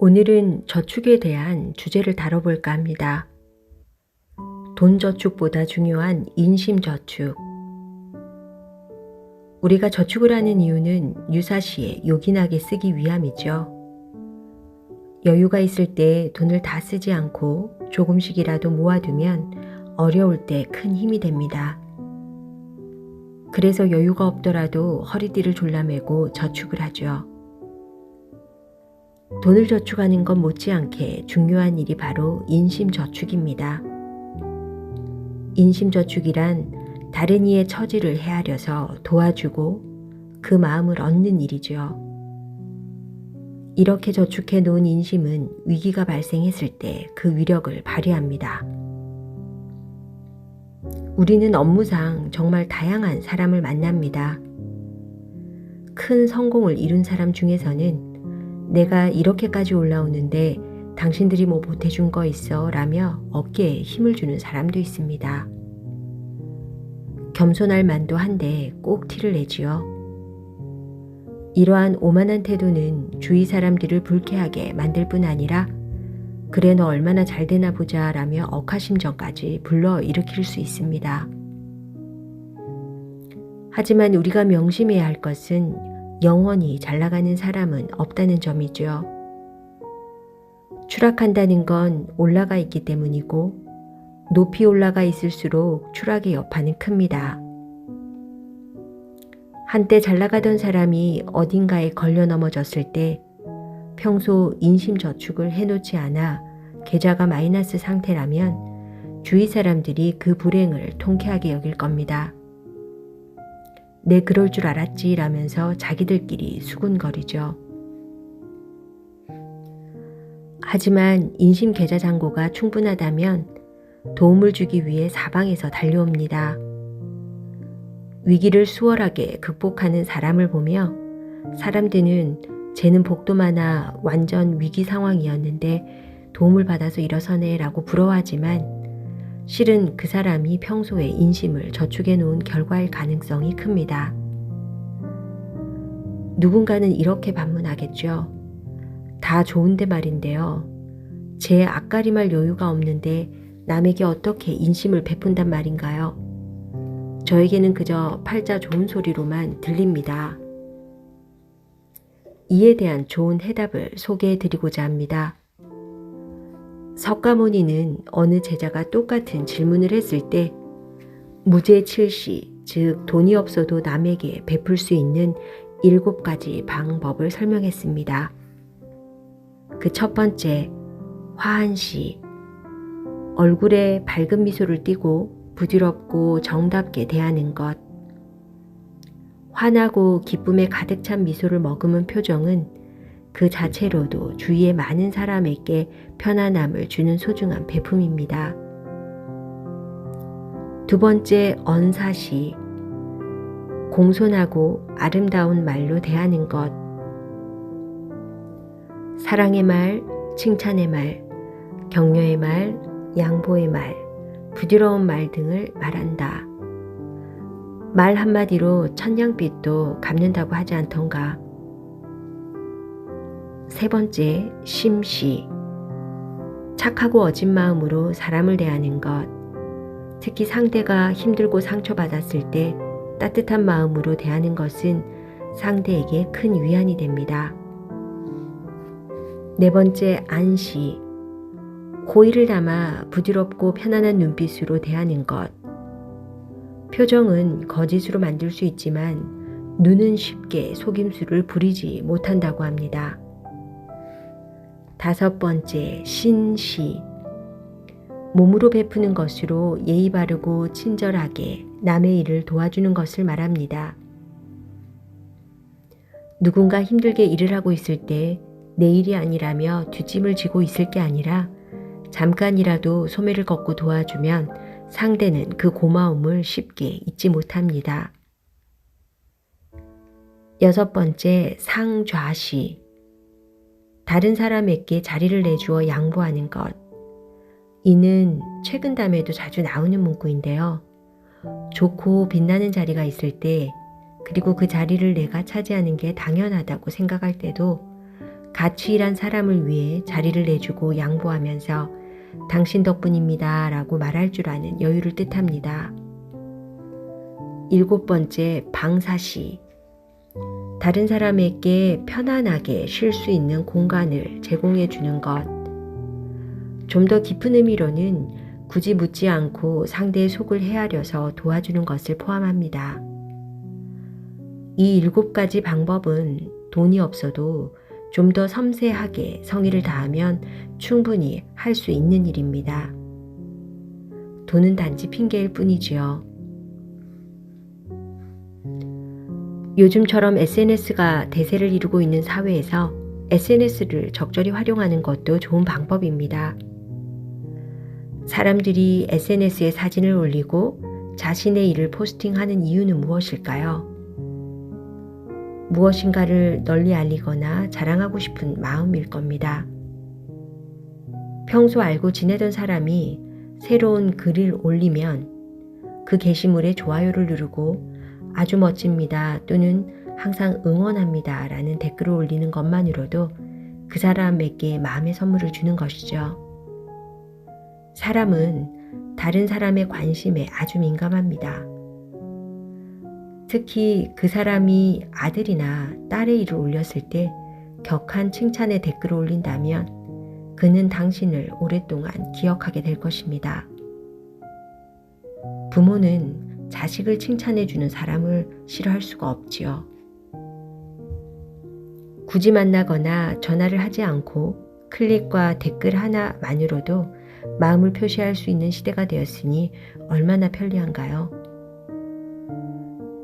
오늘은 저축에 대한 주제를 다뤄볼까 합니다. 돈 저축보다 중요한 인심 저축. 우리가 저축을 하는 이유는 유사시에 요긴하게 쓰기 위함이죠. 여유가 있을 때 돈을 다 쓰지 않고 조금씩이라도 모아두면 어려울 때 큰 힘이 됩니다. 그래서 여유가 없더라도 허리띠를 졸라매고 저축을 하죠. 돈을 저축하는 것 못지않게 중요한 일이 바로 인심저축입니다. 인심저축이란 다른 이의 처지를 헤아려서 도와주고 그 마음을 얻는 일이죠. 이렇게 저축해 놓은 인심은 위기가 발생했을 때 그 위력을 발휘합니다. 우리는 업무상 정말 다양한 사람을 만납니다. 큰 성공을 이룬 사람 중에서는 내가 이렇게까지 올라오는데 당신들이 뭐 보태준 거 있어? 라며 어깨에 힘을 주는 사람도 있습니다. 겸손할 만도 한데 꼭 티를 내지요. 이러한 오만한 태도는 주위 사람들을 불쾌하게 만들 뿐 아니라 그래 너 얼마나 잘 되나 보자 라며 억하심정까지 불러 일으킬 수 있습니다. 하지만 우리가 명심해야 할 것은 영원히 잘 나가는 사람은 없다는 점이죠. 추락한다는 건 올라가 있기 때문이고 높이 올라가 있을수록 추락의 여파는 큽니다. 한때 잘 나가던 사람이 어딘가에 걸려 넘어졌을 때 평소 인심 저축을 해놓지 않아 계좌가 마이너스 상태라면 주위 사람들이 그 불행을 통쾌하게 여길 겁니다. 내 그럴 줄 알았지 라면서 자기들끼리 수군거리죠. 하지만 인심 계좌 잔고가 충분하다면 도움을 주기 위해 사방에서 달려옵니다. 위기를 수월하게 극복하는 사람을 보며 사람들은 쟤는 복도 많아 완전 위기 상황이었는데 도움을 받아서 일어서네 라고 부러워하지만 실은 그 사람이 평소에 인심을 저축해 놓은 결과일 가능성이 큽니다. 누군가는 이렇게 반문하겠죠. 다 좋은데 말인데요. 제 앞가림할 여유가 없는데 남에게 어떻게 인심을 베푼단 말인가요? 저에게는 그저 팔자 좋은 소리로만 들립니다. 이에 대한 좋은 해답을 소개해 드리고자 합니다. 석가모니는 어느 제자가 똑같은 질문을 했을 때 무죄 칠시, 즉 돈이 없어도 남에게 베풀 수 있는 일곱 가지 방법을 설명했습니다. 그 첫 번째, 화한시. 얼굴에 밝은 미소를 띠고 부드럽고 정답게 대하는 것. 환하고 기쁨에 가득 찬 미소를 머금은 표정은 그 자체로도 주위의 많은 사람에게 편안함을 주는 소중한 배품입니다. 두 번째, 언사시. 공손하고 아름다운 말로 대하는 것. 사랑의 말, 칭찬의 말, 격려의 말, 양보의 말, 부드러운 말 등을 말한다. 말 한마디로 천냥빛도 갚는다고 하지 않던가. 세 번째, 심시. 착하고 어진 마음으로 사람을 대하는 것. 특히 상대가 힘들고 상처받았을 때 따뜻한 마음으로 대하는 것은 상대에게 큰 위안이 됩니다. 네 번째, 안시. 호의를 담아 부드럽고 편안한 눈빛으로 대하는 것. 표정은 거짓으로 만들 수 있지만 눈은 쉽게 속임수를 부리지 못한다고 합니다. 다섯 번째, 신시. 몸으로 베푸는 것으로 예의 바르고 친절하게 남의 일을 도와주는 것을 말합니다. 누군가 힘들게 일을 하고 있을 때 내 일이 아니라며 뒷짐을 지고 있을 게 아니라 잠깐이라도 소매를 걷고 도와주면 상대는 그 고마움을 쉽게 잊지 못합니다. 여섯 번째, 상좌시. 다른 사람에게 자리를 내주어 양보하는 것. 이는 최근 담에도 자주 나오는 문구인데요. 좋고 빛나는 자리가 있을 때, 그리고 그 자리를 내가 차지하는 게 당연하다고 생각할 때도 같이 일한 사람을 위해 자리를 내주고 양보하면서 당신 덕분입니다 라고 말할 줄 아는 여유를 뜻합니다. 일곱 번째, 방사시. 다른 사람에게 편안하게 쉴 수 있는 공간을 제공해 주는 것. 좀 더 깊은 의미로는 굳이 묻지 않고 상대의 속을 헤아려서 도와주는 것을 포함합니다. 이 일곱 가지 방법은 돈이 없어도 좀 더 섬세하게 성의를 다하면 충분히 할 수 있는 일입니다. 돈은 단지 핑계일 뿐이지요. 요즘처럼 SNS가 대세를 이루고 있는 사회에서 SNS를 적절히 활용하는 것도 좋은 방법입니다. 사람들이 SNS에 사진을 올리고 자신의 일을 포스팅하는 이유는 무엇일까요? 무엇인가를 널리 알리거나 자랑하고 싶은 마음일 겁니다. 평소 알고 지내던 사람이 새로운 글을 올리면 그 게시물에 좋아요를 누르고 아주 멋집니다 또는 항상 응원합니다 라는 댓글을 올리는 것만으로도 그 사람에게 마음의 선물을 주는 것이죠. 사람은 다른 사람의 관심에 아주 민감합니다. 특히 그 사람이 아들이나 딸의 일을 올렸을 때 격한 칭찬의 댓글을 올린다면 그는 당신을 오랫동안 기억하게 될 것입니다. 부모는 자식을 칭찬해주는 사람을 싫어할 수가 없지요. 굳이 만나거나 전화를 하지 않고 클릭과 댓글 하나만으로도 마음을 표시할 수 있는 시대가 되었으니 얼마나 편리한가요?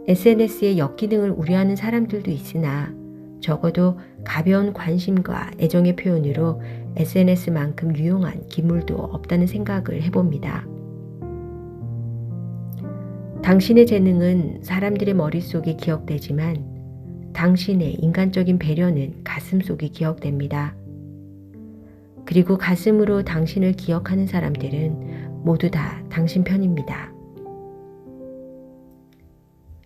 SNS의 역기능을 우려하는 사람들도 있으나 적어도 가벼운 관심과 애정의 표현으로 SNS만큼 유용한 기물도 없다는 생각을 해봅니다. 당신의 재능은 사람들의 머릿속에 기억되지만 당신의 인간적인 배려는 가슴 속에 기억됩니다. 그리고 가슴으로 당신을 기억하는 사람들은 모두 다 당신 편입니다.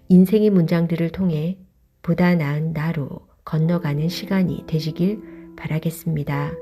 인생의 문장들을 통해 보다 나은 나로 건너가는 시간이 되시길 바라겠습니다.